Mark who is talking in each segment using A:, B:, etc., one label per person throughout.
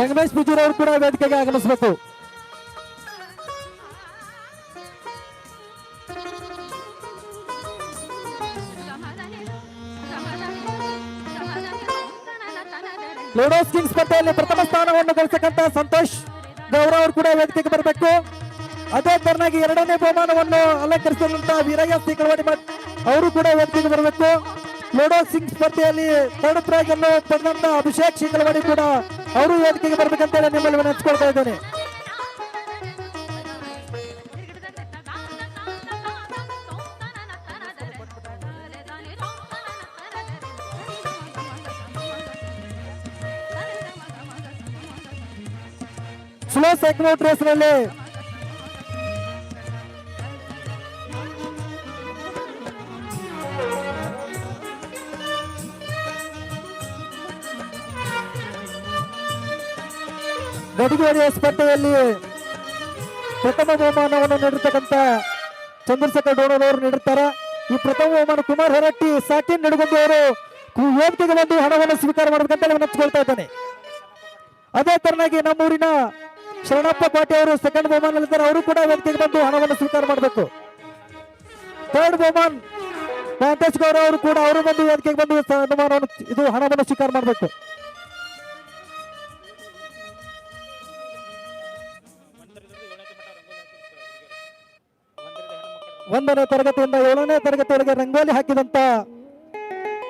A: ಸಂಗಮೇಶ್ ಬಿಜೂರ್ ಅವರು ಕೂಡ ವೇದಿಕೆಗೆ ಆಗಮಿಸಬೇಕು. ಲೋಡೋಸ್ ಕಿಂಗ್ ಸ್ಪರ್ಧೆಯಲ್ಲಿ ಪ್ರಥಮ ಸ್ಥಾನವನ್ನು ಗಳಿಸತಕ್ಕಂತ ಸಂತೋಷ್ ಗೌರವ್ ಅವರು ಕೂಡ ವೇದಿಕೆಗೆ ಬರಬೇಕು. ಅದೇ ತರನಾಗಿ ಎರಡನೇ ಬಹುಮಾನವನ್ನು ಅಲಂಕರಿಸಿದಂತಹ ವೀರಯ್ಯ ಸಿಂಗವಾಡಿ ಭಟ್ ಅವರು ಕೂಡ ವೇದಿಕೆಗೆ ಬರಬೇಕು. ಲೋಡೋಸ್ ಸಿಂಗ್ ಸ್ಪರ್ಧೆಯಲ್ಲಿ ತರ್ಡ್ ಪ್ರೈಸ್ ಅನ್ನು ಪಡೆದಂತ ಅಭಿಷೇಕ್ ಶಿಂಗಲವಾಡಿ ಕೂಡ ಅವರು ವೇದಿಕೆಗೆ ಬರ್ಬೇಕಂತ ನಿಮ್ಮಲ್ಲಿ ನೆನೆಸ್ಕೊಳ್ತಾ ಇದ್ದೇನೆ. ಸ್ಲೋ ಸೆಕೆಂಡ್ ರೇಸ್ ಗಡಿಗೇರಿಯ ಸ್ಪರ್ಧೆಯಲ್ಲಿ ಪ್ರಥಮ ಬಹುಮಾನವನ್ನು ನೀಡಿರ್ತಕ್ಕಂಥ ಚಂದ್ರಶೇಖರ್ ಡೋಣರವರು ನೀಡುತ್ತಾರೆ ಈ ಪ್ರಥಮ ಬಹುಮಾನ ಕುಮಾರ್ ಹೊರಟ್ಟಿ, ಸಾಕಿನ್ ಅವರು ವೇದಿಕೆಗೆ ಬಂದು ಹಣವನ್ನು ಸ್ವೀಕಾರ ಮಾಡಬೇಕಂತ ವಿನಂತಿಸ್ಕೊಳ್ತಾ ಇದ್ದಾನೆ. ಅದೇ ತರನಾಗಿ ನಮ್ಮೂರಿನ ಶರಣಪ್ಪ ಪಾಟಿ ಅವರು ಸೆಕೆಂಡ್ ಬಹುಮಾನ ಅವರು ಕೂಡ ವೇದಿಕೆಗೆ ಬಂದು ಹಣವನ್ನು ಸ್ವೀಕಾರ ಮಾಡಬೇಕು. ಥರ್ಡ್ ಬಹುಮಾನ್ ಮಹಂತೇಶ್ ಗೌಡ ಅವರು ಕೂಡ ಅವರು ಬಂದು ವೇದಿಕೆಗೆ ಬಂದು ಇದು ಹಣವನ್ನು ಸ್ವೀಕಾರ ಮಾಡಬೇಕು. ಒಂದನೇ ತರಗತಿಯಿಂದ ಏಳನೇ ತರಗತಿವರೆಗೆ ರಂಗೋಲಿ ಹಾಕಿದಂತ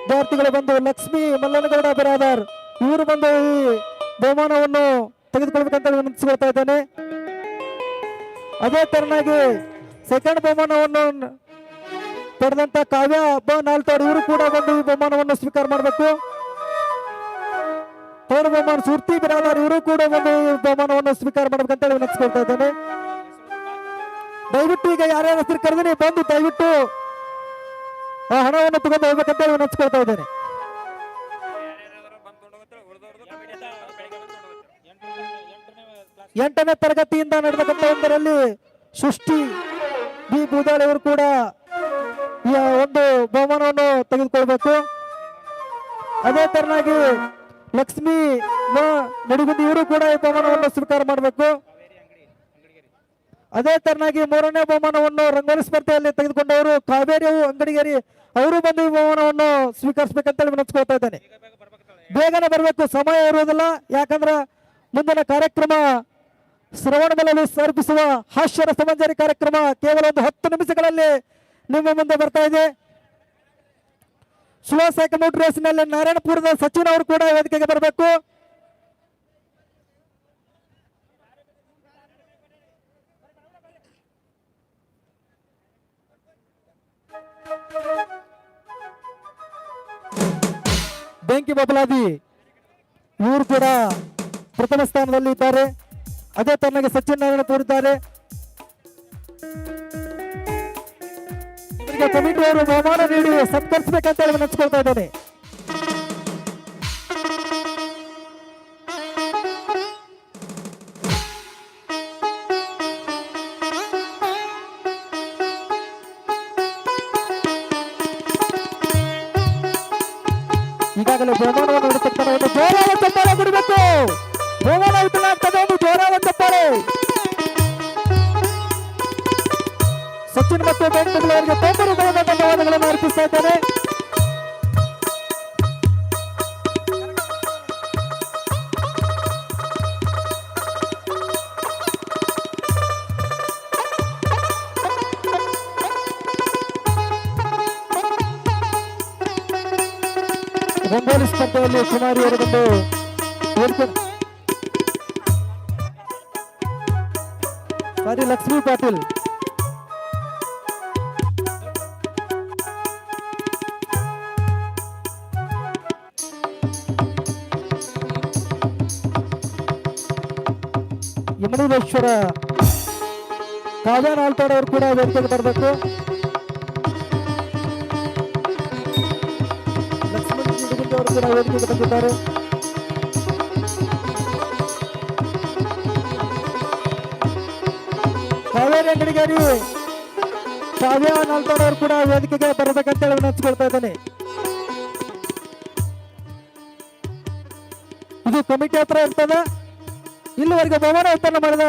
A: ವಿದ್ಯಾರ್ಥಿಗಳು ಬಂದು ಲಕ್ಷ್ಮಿ ಮಲ್ಲನಗೌಡ ಬಿರಾದರ್ ಇವರು ಬಂದು ಈ ಬಹುಮಾನವನ್ನು ತೆಗೆದುಕೊಳ್ಬೇಕಂತ ವಿನಂತಿಸಿಕೊಳ್ತಾ ಇದ್ದೇನೆ. ಅದೇ ತರನಾಗಿ ಸೆಕೆಂಡ್ ಬಹುಮಾನವನ್ನು ಪಡೆದಂತ ಕಾವ್ಯ, ಹಬ್ಬ ಇವರು ಕೂಡ ಬಂದು ಈ ಬಹುಮಾನವನ್ನು ಸ್ವೀಕಾರ ಮಾಡಬೇಕು. ಥರ್ಡ್ ಬಹುಮಾನ, ಸುರ್ತಿ ಬಿರಾದರ್ ಇವರು ಕೂಡ ಬಂದು ಈ ಬಹುಮಾನವನ್ನು ಸ್ವೀಕಾರ ಮಾಡಬೇಕಂತ ವಿನಂತಿಸಿಕೊಳ್ತಾ ಇದ್ದೇನೆ. ದಯವಿಟ್ಟು ಈಗ ಯಾರ್ಯಾರ ಹೆಸರು ಕರೆದಿನಿ ಬಂದು ದಯವಿಟ್ಟು ಆ ಹಣವನ್ನು ತಗೊಂಡು ಹೋಗ್ಬೇಕಂತ ವಿನಂತಿಸ್ಕೊಳ್ತಾ ಇದ್ದೇನೆ. ಎಂಟನೇ ತರಗತಿಯಿಂದ ನಡೆದಕ್ಕಂತ ಒಂದರಲ್ಲಿ ಸೃಷ್ಟಿ ಬಿ. ಬೂದಾಳಿ ಅವರು ಕೂಡ ಈ ಒಂದು ಬಹುಮಾನವನ್ನು ತೆಗೆದುಕೊಳ್ಬೇಕು. ಅದೇ ತರನಾಗಿ ಲಕ್ಷ್ಮಿ ನಡುಗುಂದಿ ಇವರು ಕೂಡ ಈ ಬಹುಮಾನವನ್ನು ಸ್ವೀಕಾರ ಮಾಡಬೇಕು. ಅದೇ ತರನಾಗಿ ಮೂರನೇ ಬಹುಮಾನವನ್ನು ರಂಗೋಲಿ ಸ್ಪರ್ಧೆಯಲ್ಲಿ ತೆಗೆದುಕೊಂಡವರು ಕಾವೇರಿ ಅಂಗಡಿಗೇರಿ. ಅವರು ಬಂದು ಈ ಬಹುಮಾನವನ್ನು ಸ್ವೀಕರಿಸಬೇಕಂತೇಳಿ ವಿನಂತಿಸ್ಕೊಳ್ತಾ ಇದ್ದೇನೆ. ಬೇಗನೆ ಬರಬೇಕು, ಸಮಯ ಇರುವುದಿಲ್ಲ. ಯಾಕಂದ್ರೆ ಮುಂದಿನ ಕಾರ್ಯಕ್ರಮ ಶ್ರವಣಬಲಲ್ಲಿ ಸಮರ್ಪಿಸುವ ಹಾಸ್ಯ ಸಮಂಜರಿ ಕಾರ್ಯಕ್ರಮ ಕೇವಲ ಒಂದು ಹತ್ತು ನಿಮಿಷಗಳಲ್ಲಿ ನಿಮ್ಮ ಮುಂದೆ ಬರ್ತಾ ಇದೆ. ಸುಹಾಸ್ ರೇಸ್ನಲ್ಲಿ ನಾರಾಯಣಪುರದ ಸಚಿನ್ ಅವರು ಕೂಡ ವೇದಿಕೆಗೆ ಬರಬೇಕು. ಬೆಂಕಿ ಬಬಲಾದಿ ಇವರು ಕೂಡ ಪ್ರಥಮ ಸ್ಥಾನದಲ್ಲಿ ಇದ್ದಾರೆ. ಅದೇ ಸಚಿನ್ ನಾರಾಯಣ ತೋರಿದ್ದಾರೆ. ಇವರಿಗೆ ಕಮಿಟಿ ಅವರು ಬಹುಮಾನ ನೀಡಿ ಸತ್ಕರಿಸಬೇಕಂತ ಹೇಳಿ ನೆನೆಸ್ಕೊಳ್ತಾ ಇದ್ದೇನೆ. ಈಗಾಗಲೇ ಬಹುಮಾನವನ್ನು ನೀಡುತ್ತಿರ್ತಾರೆ ಒಂದು ಜೋರಾದ ಚಪ್ಪಾಳೆ ಬಿಡಬೇಕು ಬಹುಮಾನ ವಿತರಣೆ ಆಗ್ತದೆ ಒಂದು ಜೋರಾದ ಚಪ್ಪಾಳೆ ಸಚಿನ್ ಮತ್ತು ಬೆಂಗಳೂರಿಗೆ ತೊಂಬರುಗಳನ್ನು ಧನ್ಯವಾದಗಳನ್ನು ಅರ್ಪಿಸ್ತಾ ಇದ್ದೇನೆ ರಂಗೋಲಿ ಸ್ಪರ್ಧೆಯಲ್ಲಿ ಕುಮಾರಿ ಅವರು ಬಂದು ವೇದಿಕೆ ಸಾರಿ ಲಕ್ಷ್ಮೀ ಪಾಟೀಲ್ ಯಮನೂರೇಶ್ವರ ಕಾವ್ಯ ನಾಲ್ತಾಡ್ ಅವರು ಕೂಡ ವೇದಿಕೆಗೆ ಬರಬೇಕು ಕೂಡ ವೇದಿಕೆಗೆ ಬಂದಿದ್ದಾರೆ ಕಾವೇರಿ ಅಂಗಡಿಗಾರಿ ಕಾವ್ಯ ನಾಲ್ತಾಡ್ ಅವರು ಕೂಡ ವೇದಿಕೆಗೆ ಬರಬೇಕಂತೇಳಿ ವಿನಂತಿಸ್ಕೊಳ್ತಾ ಇದ್ದೇನೆ. ಇದು ಕಮಿಟಿ ಹತ್ರ ಇರ್ತದೆ. ಇಲ್ಲಿವರೆಗೆ ಬಹುಮಾನ ಉತ್ಪನ್ನ ಮಾಡಿದ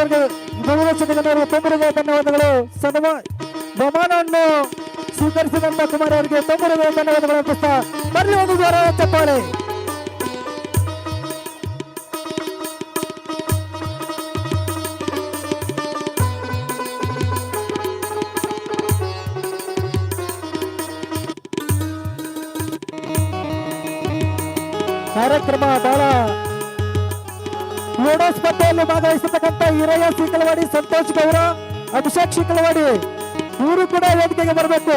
A: ಅವರಿಗೆ ಬಹುವರ್ಷದವರಿಗೆ ತೊಂಬರದ ಧನ್ಯವಾದಗಳು. ಸನ್ಮ ಬಹುಮಾನವನ್ನು ಸ್ವೀಕರಿಸಿದಂತ ಕುಮಾರ್ ಅವರಿಗೆ ತೊಂಬರದ ಧನ್ಯವಾದಗಳು ಅರ್ಪಿಸ್ತಾ ಬರ್ಲಿ ಒಂದು ಜ್ವರ ಚಪ್ಪಾಳೆ ಕಾರ್ಯಕ್ರಮ ಬಹಳ ಲೂಡೋ ಸ್ಪರ್ಧೆಯಲ್ಲಿ ಭಾಗವಹಿಸತಕ್ಕಂತ ಹಿರಯ್ಯ ಶಿಕಲವಾಡಿ ಸಂತೋಷ್ ಗೌರ ಅಭಿಷೇಕ್ ಶಿಕಲವಾಡಿ ಇವರು ಕೂಡ ವೇದಿಕೆಗೆ ಬರಬೇಕು.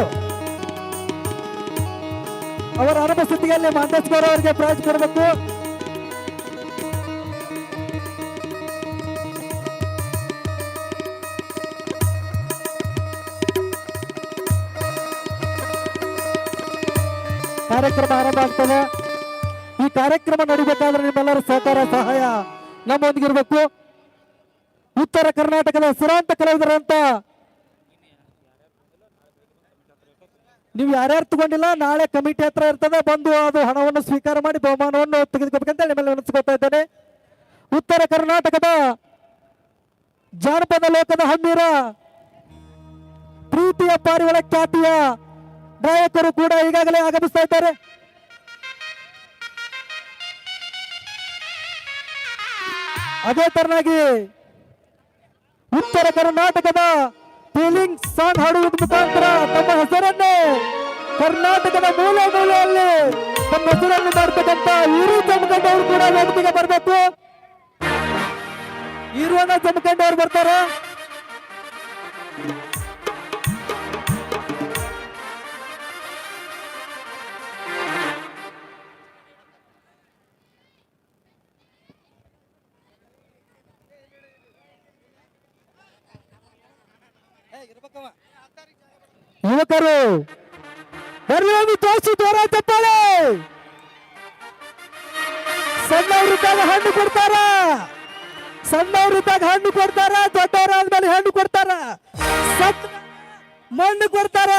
A: ಅವರ ಅನುಪಸ್ಥಿತಿಯಲ್ಲಿ ಮಹಂತೇಶ್ ಗೌರ ಅವರಿಗೆ ಪ್ರೈಸ್ ಕೊಡಬೇಕು. ಕಾರ್ಯಕ್ರಮ ಆರಂಭ ಆಗ್ತದೆ. ಈ ಕಾರ್ಯಕ್ರಮ ನಡಿಬೇಕಾದ್ರೆ ನಿಮ್ಮೆಲ್ಲರ ಸಹಕಾರ, ಸಹಾಯ ನಮ್ಮೊಂದಿಗಿರ್ಬೇಕು. ಉತ್ತರ ಕರ್ನಾಟಕದ ಸಿರಾಂತ ಕಲಾವಿದರಂತ ನೀವು ಯಾರ್ಯಾರು ತಗೊಂಡಿಲ್ಲ, ನಾಳೆ ಕಮಿಟಿ ಹತ್ರ ಇರ್ತದೆ, ಬಂದು ಅದು ಹಣವನ್ನು ಸ್ವೀಕಾರ ಮಾಡಿ ಬಹುಮಾನವನ್ನು ತೆಗೆದುಕೋಬೇಕಂತ ನಿಮ್ಮಲ್ಲಿ ವಿನಂತಿಸ್ಕೊತಾ ಇದ್ದೇನೆ. ಉತ್ತರ ಕರ್ನಾಟಕದ ಜಾನಪದ ಲೋಕದ ಹಮ್ಮೀರ ಪ್ರೀತಿಯ ಪಾರಿವಾಳ ಖ್ಯಾತಿಯ ನಾಯಕರು ಕೂಡ ಈಗಾಗಲೇ ಆಗಮಿಸ್ತಾ ಇದ್ದಾರೆ. ಅದೇ ತರನಾಗಿ ಉತ್ತರ ಕರ್ನಾಟಕದ ಫೀಲಿಂಗ್ ಸಾಂಗ್ ಹಾಡುವುದರ ಕರ್ನಾಟಕದ ಮೂಲೆ ಮೂಲೆಯಲ್ಲಿ ತಮ್ಮ ಹೆಸರನ್ನು ಮಾಡ್ತಕ್ಕಂತ ಇರು ಜಮಖಂಡ್ ಕೂಡ ವೇದಿಕೆಗೆ ಬರಬೇಕು. ಇರುವನ್ನ ಜಮಖಂಡ್ ಅವ್ರು ಬರ್ತಾರೆ. ಯುವಕರು ಒಂದು ತೋರಿಸಿ ದೂರ ಚಪ್ಪಾಳೆ ಸಣ್ಣವ್ರಿದ್ದಾಗ ಹಣ್ಣು ಕೊಡ್ತಾರ. ಸಣ್ಣವ್ರಿದ್ದಾಗ ಹಣ್ಣು ಕೊಡ್ತಾರ. ದೊಡ್ಡವರಾದ್ಮೇಲೆ ಹಣ್ಣು ಕೊಡ್ತಾರ. ಸತ್ ಮಣ್ಣು ಕೊಡ್ತಾರ.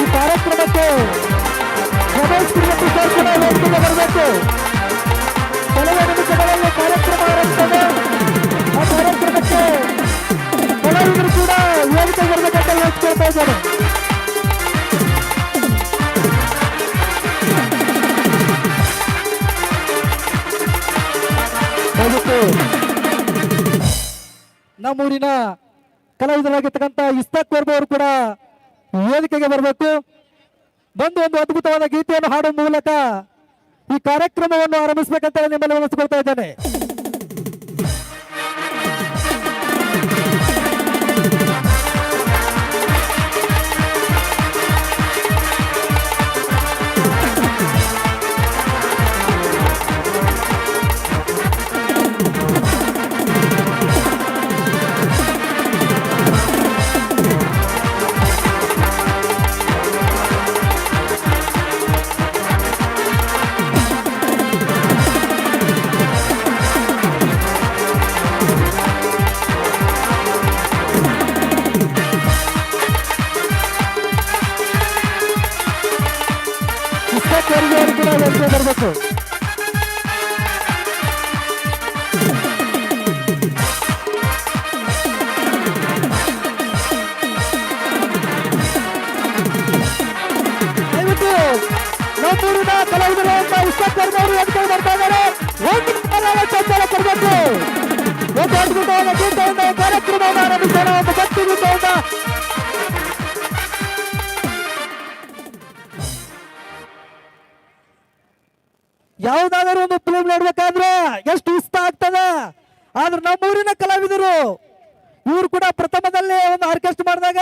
A: ಈ ಕಾರ್ಯಕ್ರಮಕ್ಕೆ ನಮ್ಮೂರಿನ ಕಲಾವಿದರಾಗಿರ್ತಕ್ಕಂಥ ಇಸ್ತಾಕ್ ವರ್ಮ ಅವರು ಕೂಡ ವೇದಿಕೆಗೆ ಬರಬೇಕು. ಬಂದು ಒಂದು ಅದ್ಭುತವಾದ ಗೀತೆಯನ್ನು ಹಾಡುವ ಮೂಲಕ ಈ ಕಾರ್ಯಕ್ರಮವನ್ನು ಆರಂಭಿಸಬೇಕಂತ ನಿಮ್ಮಲ್ಲಿ ವಿನಂತಿಸ್ಕೊಳ್ತಾ ಇದ್ದೇನೆ. ಇಸ್ತಾಕ್ ವರ್ಮ ಅವರು ಕೂಡ ವೇದಿಕೆಗೆ ಬರಬೇಕು ದಯವಿಟ್ಟು ನಮ್ಮೂರಿನ ಕಲಾವಿದರು ಅಂತ ಇಸ್ತಾಕ್ ವರ್ಮ ಅವರು ವೇದಿಕೆಗೆ ಬರ್ತಾ ಇದ್ದಾರೆ ಒಂದು ಕಲಾವ ಚಂದನ ಕೊಡಬೇಕು ಒಂದು ಅದ್ಭುತವಾದ ಗೀತೆಯಿಂದ ಈ ಕಾರ್ಯಕ್ರಮವನ್ನು ಆರಂಭಿಸೋಣ ಆದ್ರೆ ನಮ್ಮೂರಿನ ಕಲಾವಿದರು, ಇವರು ಕೂಡ ಪ್ರಥಮದಲ್ಲಿ ಒಂದು ಆರ್ಕೆಸ್ಟ್ ಮಾಡಿದಾಗ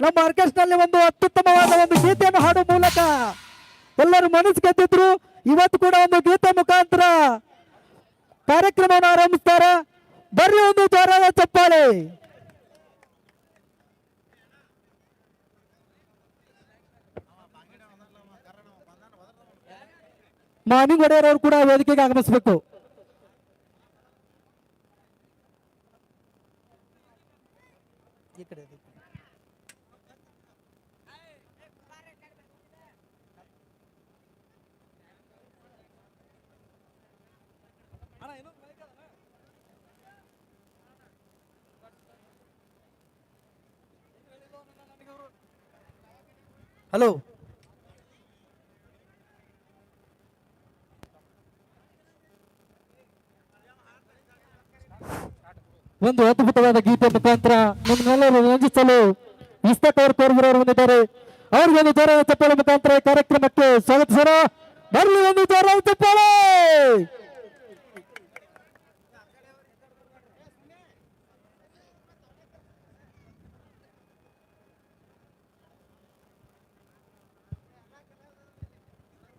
A: ನಮ್ಮ ಆರ್ಕೆಸ್ಟ್ರಲ್ಲಿ ಒಂದು ಅತ್ಯುತ್ತಮವಾದ ಒಂದು ಗೀತೆಯನ್ನು ಹಾಡುವ ಮೂಲಕ ಎಲ್ಲರೂ ಮನಸ್ಸು ಗೆದ್ದಿದ್ರು ಇವತ್ತು ಕೂಡ ಒಂದು ಗೀತೆ ಮುಖಾಂತರ ಕಾರ್ಯಕ್ರಮವನ್ನು ಆರಂಭಿಸ್ತಾರ. ಬರ್ರಿ ಒಂದು ಜ್ವರದ ಚಪ್ಪಾಳೆ. ಮಾನಿಂಗ್ ಒಡೆಯರ್ ಕೂಡ ವೇದಿಕೆಗೆ ಆಗಮಿಸಬೇಕು. ఇక్కడ హలో. ಒಂದು ಅದ್ಭುತವಾದ ಗೀತೆ ಮುಖಾಂತರ ನಿಮ್ಮನ್ನೆಲ್ಲರೂ ರಂಜಿಸಲು ಇಸ್ತಕ್ ಅವರು ಕೋರ್ಬರವರು ಬಂದಿದ್ದಾರೆ. ಅವ್ರಿಗೆ ಒಂದು ಜೋರ ಚಪ್ಪಾಳೆ ಮುಖಾಂತರ ಕಾರ್ಯಕ್ರಮಕ್ಕೆ ಸ್ವಾಗತಿಸೋಣ. ಬರಲಿ ಒಂದು ಜೋರ ಚಪ್ಪಾಳೆ!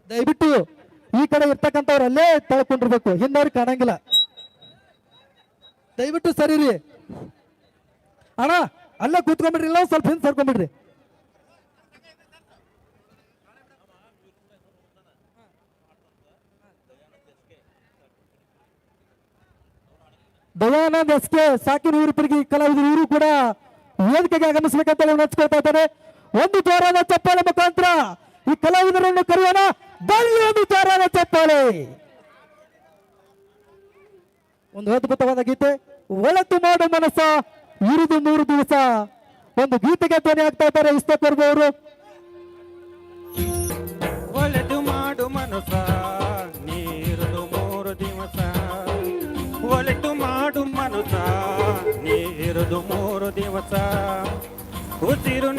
A: ದಯವಿಟ್ಟು ಈ ಕಡೆ ಇರ್ತಕ್ಕಂಥವ್ರು ಅಲ್ಲೇ ತಳ್ಕೊಂಡಿರ್ಬೇಕು. ಹಿಂದವ್ರಿಗೆ ಕಾಣಂಗಿಲ್ಲ. ದಯವಿಟ್ಟು ಸರಿರಿ ಅಣ್ಣ, ಅಲ್ಲೇ ಕೂತ್ಕೊಂಡ್ಬಿಡ್ರಿ, ಇಲ್ಲ ಸ್ವಲ್ಪ ಹಿಂದೆ ಸರ್ಕೊಂಡ್ಬಿಡ್ರಿ. ದಯಾನಂದ್ ಎಸ್ ಕೆ, ಸಾಕಿನ ಊರಿಪರಿಗೆ ಕಲಾವಿದರು ಇವರು ಕೂಡ ವೇದಿಕೆಗೆ ಆಗಮಿಸಬೇಕಂತ ನೆಚ್ಕೊಳ್ತಾ ಇದ್ದಾರೆ ಒಂದು ಜೋರಾದ ಚಪ್ಪಾಳೆ ಮುಖಾಂತರ ಈ ಕಲಾವಿದರನ್ನು ಕರೆಯೋಣ. ಬಳ್ಳಿ ಒಂದು ಜೋರಾದ ಚಪ್ಪಾಳೆ. ಒಂದು ಅದ್ಭುತವಾದ ಗೀತೆ. ಒಳತು ಮಾಡು ಮನಸ್ಸ, ಇರುದು ಮೂರು ದಿವಸ. ಒಂದು ಗೀತೆಗೆ ಧ್ವನಿ ಆಗ್ತಾ ಇದ್ದಾರೆ ಇಷ್ಟ ಅವರು
B: ಒಳದು ಮಾಡು ಮನಸ ನೀರುದು ಮೂರು ದಿವಸ. ಒಲೆದು ಮಾಡು ಮನಸ ನೀರುದು ಮೂರು ದಿವಸ. ಉಸಿರು